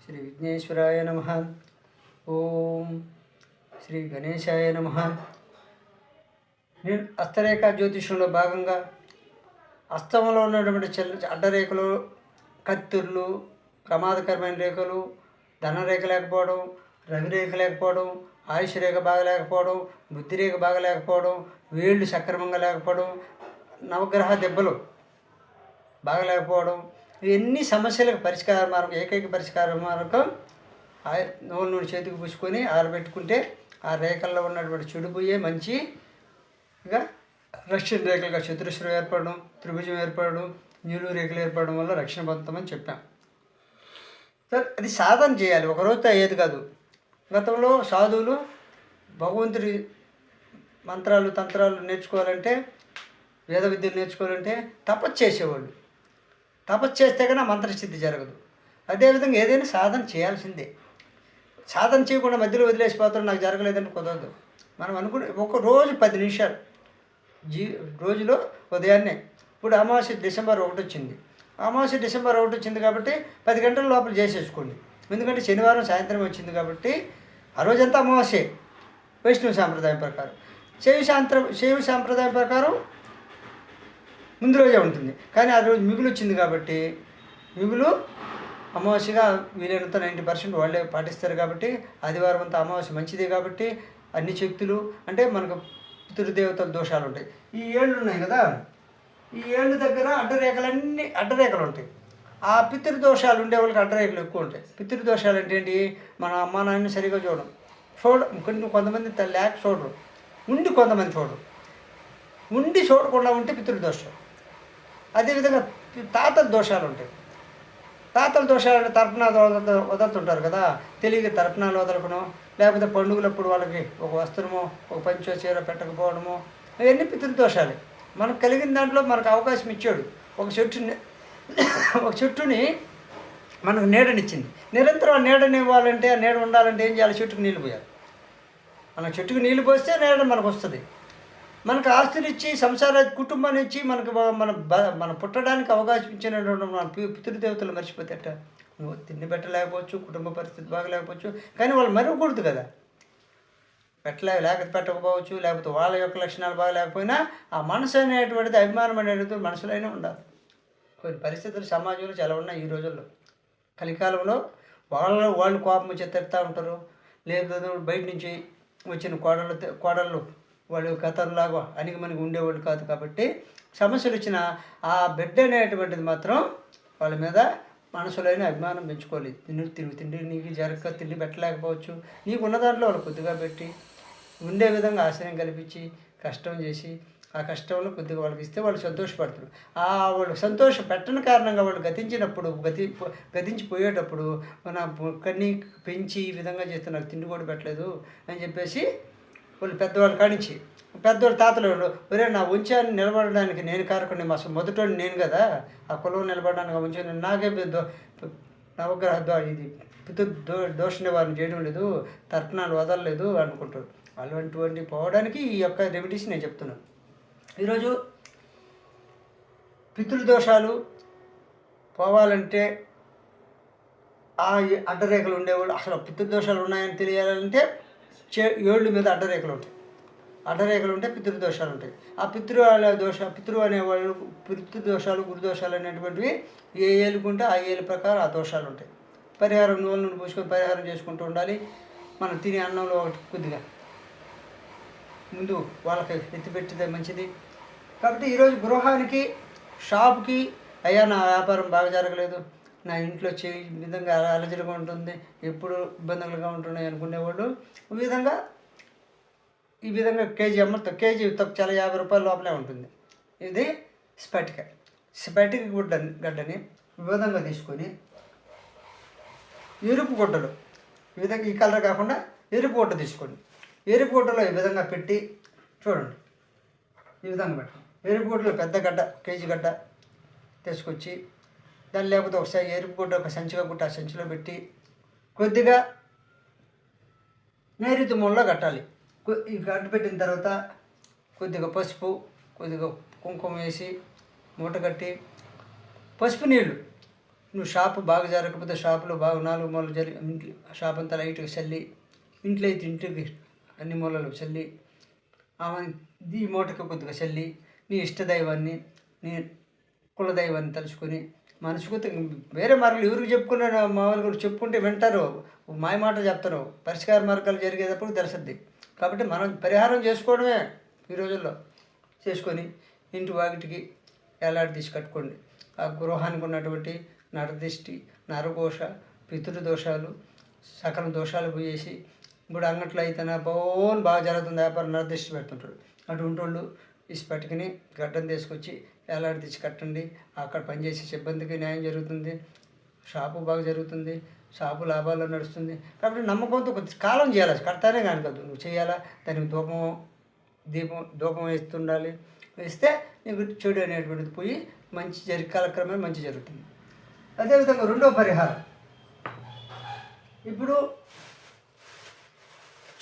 శ్రీ విఘ్నేశ్వరాయ నమ ఓం శ్రీ గణేశాయ నమ నేను హస్తరేఖ జ్యోతిషంలో భాగంగా అస్తమంలో ఉన్నటువంటి చెల్ల అడ్డరేఖలు కత్తుర్లు ప్రమాదకరమైన రేఖలు ధనరేఖ లేకపోవడం రవిరేఖ లేకపోవడం ఆయుష్ రేఖ బాగలేకపోవడం బుద్ధి రేఖ బాగలేకపోవడం వేళ్ళు సక్రమంగా లేకపోవడం నవగ్రహ దెబ్బలు బాగలేకపోవడం ఇవన్నీ సమస్యలకు పరిష్కార మార్గం ఏకైక పరిష్కార మార్గం ఆ నూనె నూనె చేతికి పూసుకొని ఆరబెట్టుకుంటే ఆ రేఖల్లో ఉన్నటువంటి చెడు పోయే మంచి ఇక రష్యన్ రేఖలుగా చతురస్రం ఏర్పడడం త్రిభుజం ఏర్పడడం నిలువు రేఖలు ఏర్పడడం వల్ల రక్షణ పొందుతామని చెప్పాం. సార్ అది సాధన చేయాలి. ఒక రోజుతో అయ్యేది కాదు. గతంలో సాధువులు భగవంతుడి మంత్రాలు తంత్రాలు నేర్చుకోవాలంటే వేద విద్యలు నేర్చుకోవాలంటే తపస్సు చేసేవాళ్ళు. తపస్సు చేస్తే కన్నా మంత్రసిద్ధి జరగదు. అదేవిధంగా ఏదైనా సాధన చేయాల్సిందే. సాధన చేయకుండా మధ్యలో వదిలేసిపోతాడు నాకు జరగలేదని కుదరదు. మనం అనుకునే ఒక రోజు పది నిమిషాలు జీ రోజులో ఉదయాన్నే. ఇప్పుడు అమావాస్య డిసెంబర్ ఒకటి వచ్చింది. అమావాస్య డిసెంబర్ ఒకటి వచ్చింది కాబట్టి పది గంటల లోపల చేసేసుకోండి. ఎందుకంటే శనివారం సాయంత్రం వచ్చింది కాబట్టి ఆ రోజంతా అమావాస్యే. వైష్ణవ సాంప్రదాయం ప్రకారం. శైవ సాంప్ర శైవ సాంప్రదాయం ప్రకారం ముందు రోజే ఉంటుంది. కానీ ఆ రోజు మిగులు వచ్చింది కాబట్టి మిగులు అమావాస్యగా వీలైనంత నైంటీ పర్సెంట్ వాళ్ళే పాటిస్తారు కాబట్టి ఆదివారం అంతా అమావాస్య మంచిదే కాబట్టి అన్ని శక్తులు అంటే మనకు పితృదేవతల దోషాలు ఉంటాయి. ఈ ఏళ్ళు ఉన్నాయి కదా ఈ ఏళ్ళు దగ్గర అడ్డరేఖలన్నీ అడ్డరేఖలు ఉంటాయి. ఆ పితృదోషాలు ఉండే వాళ్ళకి అడ్డరేఖలు ఎక్కువ ఉంటాయి. పితృదోషాలు అంటే ఏంటి? మన అమ్మ నాన్న సరిగా చూడడం చూడడం కొన్ని కొంతమంది లేక చూడరు. ఉండి కొంతమంది చూడరు. ఉండి చూడకుండా ఉంటే పితృదోషం. అదేవిధంగా తాతల దోషాలు ఉంటాయి. తాతల దోషాలు అంటే తర్పణాలు వదల వదులుతుంటారు కదా. తెలియక తర్పణాలు వదలకడం లేకపోతే పండుగలప్పుడు వాళ్ళకి ఒక వస్త్రమో ఒక పంచో చీర పెట్టకపోవడము ఇవన్నీ పితృదోషాలే మనకు కలిగిన దాంట్లో మనకు అవకాశం ఇచ్చాడు. ఒక చెట్టుని ఒక చెట్టుని మనకు నీడనిచ్చింది. నిరంతరం ఆ నీడని ఇవ్వాలంటే ఆ నీడ ఉండాలంటే ఏం చేయాలి? చెట్టుకు నీళ్ళు పోయాలి. మన చెట్టుకు నీళ్ళు పోస్తే నీడ మనకు వస్తుంది. మనకు ఆస్తులు ఇచ్చి సంసార కుటుంబాన్ని ఇచ్చి మనకు మన మన పుట్టడానికి అవకాశం ఇచ్చినటువంటి మన పితృదేవతలు మర్చిపోతేట నువ్వు తిండి పెట్టలేకపోవచ్చు కుటుంబ పరిస్థితి బాగలేకపోవచ్చు కానీ వాళ్ళు మరవకూడదు కదా. పెట్టలే లేక పెట్టకపోవచ్చు లేకపోతే వాళ్ళ యొక్క లక్షణాలు బాగలేకపోయినా ఆ మనసు అనేటువంటిది అభిమానం అనేది మనసులోనే ఉండాలి. కొన్ని పరిస్థితులు సమాజంలో చాలా ఉన్నాయి ఈ రోజుల్లో. కలికాలంలో వాళ్ళ వాళ్ళు కోపం వచ్చి తిడతా ఉంటారు. లేదు బయట నుంచి వచ్చిన కోడలు కోడళ్ళు వాళ్ళు గతంలాగా అణిగి మనకి ఉండేవాళ్ళు కాదు కాబట్టి సమస్యలు వచ్చిన ఆ బిడ్డ అనేటువంటిది మాత్రం వాళ్ళ మీద మనసులోనే అభిమానం పెంచుకోవాలి. తిండి తిండి తిండి నీకు జరగక తిండి పెట్టలేకపోవచ్చు. నీకు ఉన్న దాంట్లో వాళ్ళు కొద్దిగా పెట్టి ఉండే విధంగా ఆశ్రయం కల్పించి కష్టం చేసి ఆ కష్టంలో కొద్దిగా వాళ్ళకి ఇస్తే వాళ్ళు సంతోషపడతారు. ఆ వాళ్ళు సంతోష పెట్టని కారణంగా వాళ్ళు గతించినప్పుడు గతి గతించిపోయేటప్పుడు మన కన్నీ పెంచి ఈ విధంగా చేస్తే నాకు తిండి కూడా పెట్టలేదు అని చెప్పేసి వాళ్ళు పెద్దవాళ్ళు కానించి పెద్దవాళ్ళు తాతలు వాళ్ళు, ఒరే నా ఉంచాన్ని నిలబడడానికి నేను కారకుండా మా మొదటోడు నేను కదా ఆ కులం నిలబడడానికి ఉంచాను నాకే పెద్ద నవగ్రహ ద్వారా ఇది పితృ దో దోష నివారణ చేయడం లేదు తర్పణాలు వదలలేదు అనుకుంటారు. అలాంటివన్నీ పోవడానికి ఈ యొక్క రెమెడీస్ నేను చెప్తున్నాను ఈరోజు పితృదోషాలు పోవాలంటే ఆ అడ్డరేఖలు ఉండేవాళ్ళు అసలు పితృదోషాలు ఉన్నాయని తెలియాలంటే చే ఏళ్ళు మీద అడ్డరేఖలు ఉంటాయి. అడ్డరేఖలు ఉంటే పితృదోషాలు ఉంటాయి. ఆ పితృ దోష పితృ అనేవాళ్ళు పితృదోషాలు గురుదోషాలు అనేటువంటివి ఏ ఏలుకుంటే ఆ ఏలు ప్రకారం ఆ దోషాలు ఉంటాయి. పరిహారం నూనె నుండి పూసుకొని పరిహారం చేసుకుంటూ ఉండాలి. మనం తినే అన్నంలో ఒకటి కొద్దిగా. ముందు వాళ్ళకి ఎత్తిపెట్టితే మంచిది. కాబట్టి ఈరోజు గృహానికి షాప్కి అయ్యా నా వ్యాపారం బాగా జరగలేదు. నా ఇంట్లో చే విధంగా అలజడిగా ఉంటుంది ఎప్పుడు ఇబ్బందులుగా ఉంటున్నాయి అనుకునేవాళ్ళు. ఈ విధంగా ఈ విధంగా కేజీ అమ్మతో కేజీ తక్కువ చాలా యాభై రూపాయల లోపలే ఉంటుంది. ఇది స్పటిక. స్పటిక గుడ్డ గడ్డని ఈ విధంగా తీసుకొని ఎరుపు గుడ్డలు ఈ విధంగా ఈ కలర్ కాకుండా ఎరుపు గుడ్డ తీసుకోండి ఎరుపు గుడ్డలో ఈ విధంగా పెట్టి చూడండి. ఈ విధంగా పెట్టండి. ఎరుపు గుడ్డలో పెద్ద గడ్డ కేజీ గడ్డ తీసుకొచ్చి దాన్ని లేకపోతే ఒకసారి ఎరుపు గుడ్డ ఒక సంచిగా గుట్ట ఆ సంచిలో పెట్టి కొద్దిగా నైరుతి మూలలో కట్టాలి. ఈ గడ్డ పెట్టిన తర్వాత కొద్దిగా పసుపు కొద్దిగా కుంకుమ వేసి మూట కట్టి పసుపు నీళ్ళు. నువ్వు షాపు బాగా జరగకపోతే షాపులో బాగా నాలుగు మూలలు జరిగి ఇంట్లో షాప్ అంతా లైట్గా చల్లి ఇంట్లో అయితే ఇంటికి అన్ని మూలలు చల్లి ఆమె ఈ మూటకి కొద్దిగా చల్లి నీ ఇష్టదైవాన్ని నీ కులదైవాన్ని తలుచుకొని మనసుకు వేరే మార్గాలు ఎవరికి చెప్పుకున్న మామూలుగా చెప్పుకుంటే వింటారు. మాయ మాట చెప్తారు. పరిష్కార మార్గాలు జరిగేటప్పుడు తెలుసుద్ది కాబట్టి మనం పరిహారం చేసుకోవడమే ఈ రోజుల్లో. చేసుకొని ఇంటి వాకిటికి ఎలాంటి తీసి కట్టుకోండి. ఆ గృహానికి ఉన్నటువంటి నరదిష్టి నరఘోష పితృదోషాలు సకల దోషాలు పోయేసి ఇప్పుడు అంగట్లో అయితే నా బోన్ బాగా జరుగుతుంది. వ్యాపారం నరదిష్టి పెడుతుంటాడు. అటువంటి వాళ్ళు ఇసి పట్టుకుని గడ్డం తీసుకొచ్చి ఎలాంటి తెచ్చి కట్టండి. అక్కడ పనిచేసే సిబ్బందికి న్యాయం జరుగుతుంది. షాపు బాగా జరుగుతుంది. షాపు లాభాల్లో నడుస్తుంది. కాబట్టి నమ్మకంతో కొంచెం కాలం చేయాలి. కడతానే కానీ కాదు. నువ్వు చేయాలా? దానికి ధూపం దీపం ధూపం వేస్తుండాలి. వేస్తే నీకు చెడు అనేటువంటిది పోయి మంచి జరి కాలక్రమే మంచి జరుగుతుంది. అదేవిధంగా రెండో పరిహారం. ఇప్పుడు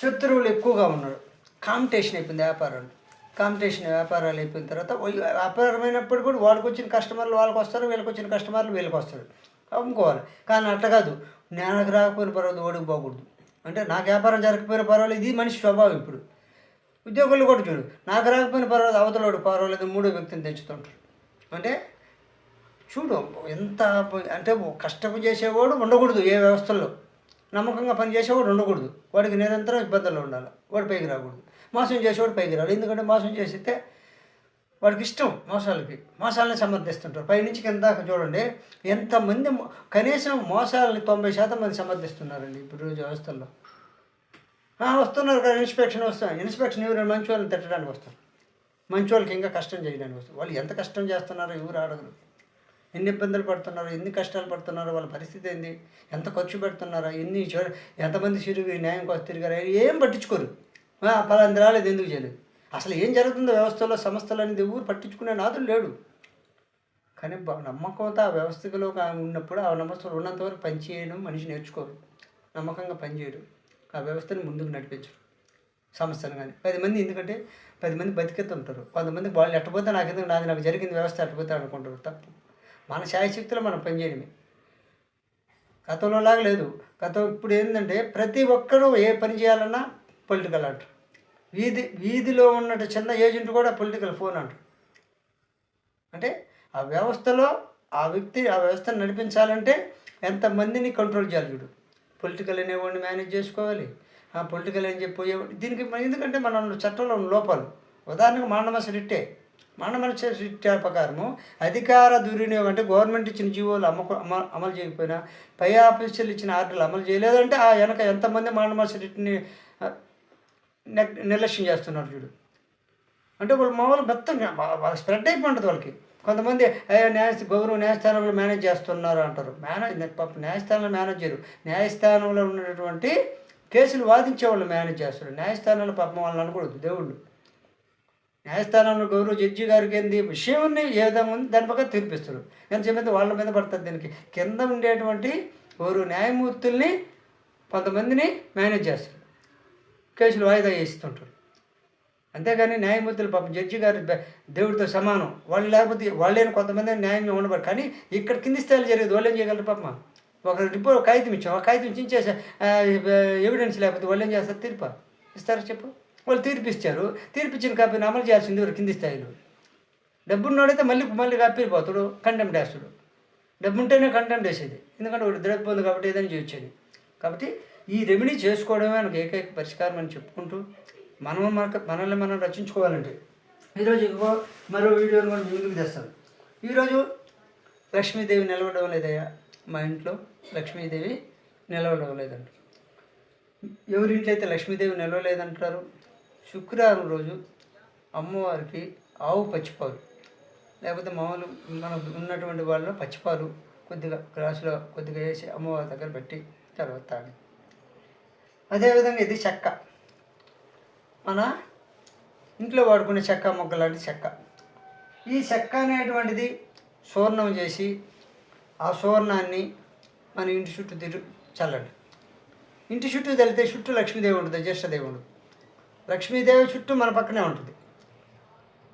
శత్రువులు ఎక్కువగా ఉన్నారు. కాంపిటీషన్ అయిపోయింది వ్యాపారాలు. కాంపిటీషన్ వ్యాపారాలు అయిపోయిన తర్వాత వ్యాపారమైనప్పుడు కూడా వాళ్ళకి వచ్చిన కస్టమర్లు వాళ్ళకి వస్తారు వీళ్ళకి వచ్చిన కస్టమర్లు వీళ్ళకి వస్తారు అమ్ముకోవాలి కానీ అట్లా కాదు. నాకు రాకపోయిన పర్వాలేదు ఓడికి పోకూడదు. అంటే నాకు వ్యాపారం జరగకపోయిన పర్వాలేదు ఇది మనిషి స్వభావం ఇప్పుడు. ఉద్యోగులు కూడా చూడు నాకు రాకపోయిన పర్వాలేదు అవతలోడు పర్వాలేదు మూడో వ్యక్తిని తెచ్చుతుంటారు అంటే చూడు ఎంత అంటే కష్టపు చేసేవాడు ఉండకూడదు ఏ వ్యవస్థల్లో. నమ్మకంగా పని చేసేవాడు ఉండకూడదు. వాడికి నిరంతరం ఇబ్బందులు ఉండాలి. వాడి పైకి రాకూడదు. మోసం చేసేవాడు పైకి రాడు. ఎందుకంటే మోసం చేసితే వాడికి ఇష్టం మోసాలకి. మోసాలని సమర్థిస్తుంటారు. పైనుంచి కింద దాకా చూడండి. ఎంతమంది కనీసం మోసాలని తొంభై శాతం మంది సమర్థిస్తున్నారండి ఇప్పుడు రోజు వ్యవస్థల్లో. వస్తున్నారు కదా ఇన్స్పెక్షన్ వస్తాను ఇన్స్పెక్షన్ ఎవరు మంచి వాళ్ళని తిట్టడానికి వస్తారు. మంచి వాళ్ళకి ఇంకా కష్టం చేయడానికి వస్తారు. వాళ్ళు ఎంత కష్టం చేస్తున్నారో ఎవరు అడగరు. ఎన్ని ఇబ్బందులు పడుతున్నారో ఎన్ని కష్టాలు పడుతున్నారో వాళ్ళ పరిస్థితి ఏంది ఎంత ఖర్చు పెడుతున్నారో ఎన్ని ఎంతమంది తిరిగి న్యాయం కోసం తిరిగారు ఏం పట్టించుకోరు. పలాంది రాలేదు ఎందుకు చేయలేదు? అసలు ఏం జరుగుతుందో వ్యవస్థలో సంస్థలు అనేది ఎవరు పట్టించుకునే నాదులు లేడు. కానీ నమ్మకంతో ఆ వ్యవస్థలో ఉన్నప్పుడు ఆ నమ్మకం ఉన్నంతవరకు పనిచేయడం మనిషి నేర్చుకోరు. నమ్మకంగా పనిచేయడం ఆ వ్యవస్థను ముందుకు నడిపించరు. సంస్థను కానీ. పది మంది ఎందుకంటే పది మంది బతికెత్తుంటారు కొంతమంది వాళ్ళు ఎట్టపోతే నాకు ఎందుకు నాది నాకు జరిగిన వ్యవస్థ ఎట్టపోతే అనుకుంటారు. తప్పు. మన శాయశక్తిలో మనం పనిచేయడమే గతంలో లాగా లేదు. గతం ఇప్పుడు ఏంటంటే ప్రతి ఒక్కరూ ఏ పని చేయాలన్నా పొలిటికల్ అంటారు వీధి వీధిలో ఉన్నట్టు చిన్న ఏజెంట్ కూడా పొలిటికల్ ఫోన్ అంటారు అంటే ఆ వ్యవస్థలో ఆ వ్యక్తి ఆ వ్యవస్థను నడిపించాలంటే ఎంతమందిని కంట్రోల్ చేయాలి చూడు. పొలిటికల్ అనేవాడిని మేనేజ్ చేసుకోవాలి. ఆ పొలిటికల్ అని చెప్పి దీనికి ఎందుకంటే మన చట్టంలో ఉన్న లోపాలు. ఉదాహరణకు మాండమస రిట్టే మాండమస రిట్టే ప్రకారము అధికార దుర్వినియోగం అంటే గవర్నమెంట్ ఇచ్చిన జీవోలు అమ్మకు అమ అమలు చేయకపోయినా పై ఆఫీసర్లు ఇచ్చిన ఆర్డర్లు అమలు చేయలేదంటే ఆ వెనక ఎంతమంది మాండమస రిట్ని నిర్లక్ష్యం చేస్తున్నారు చూడు. అంటే వాళ్ళు మామూలు మొత్తం స్ప్రెడ్ అయిపోయి ఉంటుంది వాళ్ళకి. కొంతమంది "అయ్యో, న్యాయ గౌరవ న్యాయస్థానంలో మేనేజ్ చేస్తున్నారు అంటారు. మేనేజ్ పాప న్యాయస్థానంలో మేనేజ్ చేయరు. న్యాయస్థానంలో ఉన్నటువంటి కేసులు వాదించే వాళ్ళు మేనేజ్ చేస్తారు. న్యాయస్థానంలో పాపం వాళ్ళని అనకూడదు దేవుళ్ళు. న్యాయస్థానంలో గౌరవ జడ్జి గారికి ఏంది? విషయం ఏ విధంగా ఉంది దాని పక్కన తీర్పిస్తారు ఎంత చెప్పితే వాళ్ళ మీద పడుతుంది దీనికి. కింద ఉండేటువంటి గౌరవ న్యాయమూర్తుల్ని కొంతమందిని మేనేజ్ చేస్తారు. కేసులు వాయిదా వేస్తుంటారు అంతేగాని న్యాయమూర్తులు పాపం జడ్జి గారు దేవుడితో సమానం. వాళ్ళు లేకపోతే వాళ్ళేని కొంతమంది న్యాయంగా ఉండబడు కానీ ఇక్కడ కింది స్థాయిలో జరిగేది వాళ్ళు ఏం చేయగలరు పాప? ఒక రిపోర్ట్ ఒక కాగితం ఇచ్చాం. ఆ కాగితం చేసే ఎవిడెన్స్ లేకపోతే వాళ్ళు ఏం చేస్తారు? తీర్పు? ఇస్తారా చెప్పు? వాళ్ళు తీర్పిస్తారు తీర్పిచ్చిన కాపీని అమలు చేయాల్సింది ఎవరు? కింది స్థాయిలో. డబ్బున్నోడైతే మళ్ళీ మళ్ళీ కప్పిపోతాడు కంటెంప్ట్ వేస్తాడు డబ్బు ఉంటేనే కంటెంప్ట్ వేసేది ఎందుకంటే వాడు ద్రవ్య ఉంది కాబట్టి ఏదైనా చేయొచ్చేది కాబట్టి ఈ రెమెడీ చేసుకోవడమే మనకు ఏకైక పరిష్కారం అని చెప్పుకుంటూ మనం మనకు మనల్ని మనం రచించుకోవాలంటే ఈరోజు ఇంకో మరో వీడియోని కూడా మీ ముందుకు తెస్తాను. ఈరోజు లక్ష్మీదేవి నిలవడం లేదయ్యా? మా ఇంట్లో లక్ష్మీదేవి నిలవడం లేదంట. ఎవరింట్లో అయితే లక్ష్మీదేవి నిలవలేదంటారు? శుక్రవారం రోజు అమ్మవారికి ఆవు పచ్చిపాలు లేకపోతే మామూలు మనం ఉన్నటువంటి వాళ్ళు పచ్చిపాలు కొద్దిగా గ్లాసులో కొద్దిగా వేసి అమ్మవారి దగ్గర పెట్టి తర్వాత తాగండి. అదేవిధంగా ఇది చెక్క. మన ఇంట్లో వాడుకునే చెక్క మొగ్గ లాంటి చెక్క. ఈ చెక్క అనేటువంటిది సూర్ణం చేసి ఆ సూర్ణాన్ని మన ఇంటి చుట్టూ తిరు చల్లండి. ఇంటి చుట్టూ తెలితే చుట్టూ లక్ష్మీదేవి ఉంటుంది జ్యేష్ఠదేవి ఉంటుంది. లక్ష్మీదేవి చుట్టూ మన పక్కనే ఉంటుంది.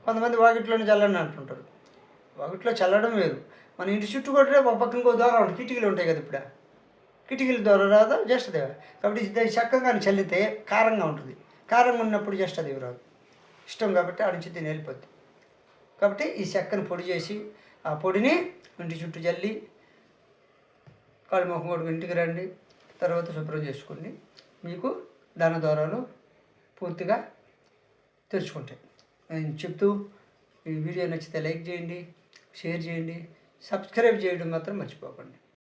కొంతమంది వాకిట్లోనే చల్లండి అంటుంటారు. వాకిట్లో చల్లడం వేరు. మన ఇంటి చుట్టూ కూడా ఒక పక్క ఇంకో దూరం ఉంటుంది కిటికీలు ఉంటాయి కదా ఇప్పుడు. కిటికీల ద్వారా రాదు? జస్ట్ దేవ కాబట్టి ఇది చక్కగా చల్లితే కారంగా ఉంటుంది. కారంగా ఉన్నప్పుడు జస్ట్ అది రాదు. ఇష్టం కాబట్టి ఆ నుంచి వెళ్ళిపోద్ది. కాబట్టి ఈ చెక్కను పొడి చేసి ఆ పొడిని ఇంటి చుట్టూ చల్లి కాళ్ళు ముఖం కొడుకు ఇంటికి రండి. తర్వాత శుభ్రం చేసుకోండి. మీకు దాని ద్వారాలు పూర్తిగా తెలుసుకుంటాయి నేను చెప్తూ ఈ వీడియో నచ్చితే లైక్ చేయండి షేర్ చేయండి సబ్స్క్రైబ్ చేయడం మాత్రం మర్చిపోకండి.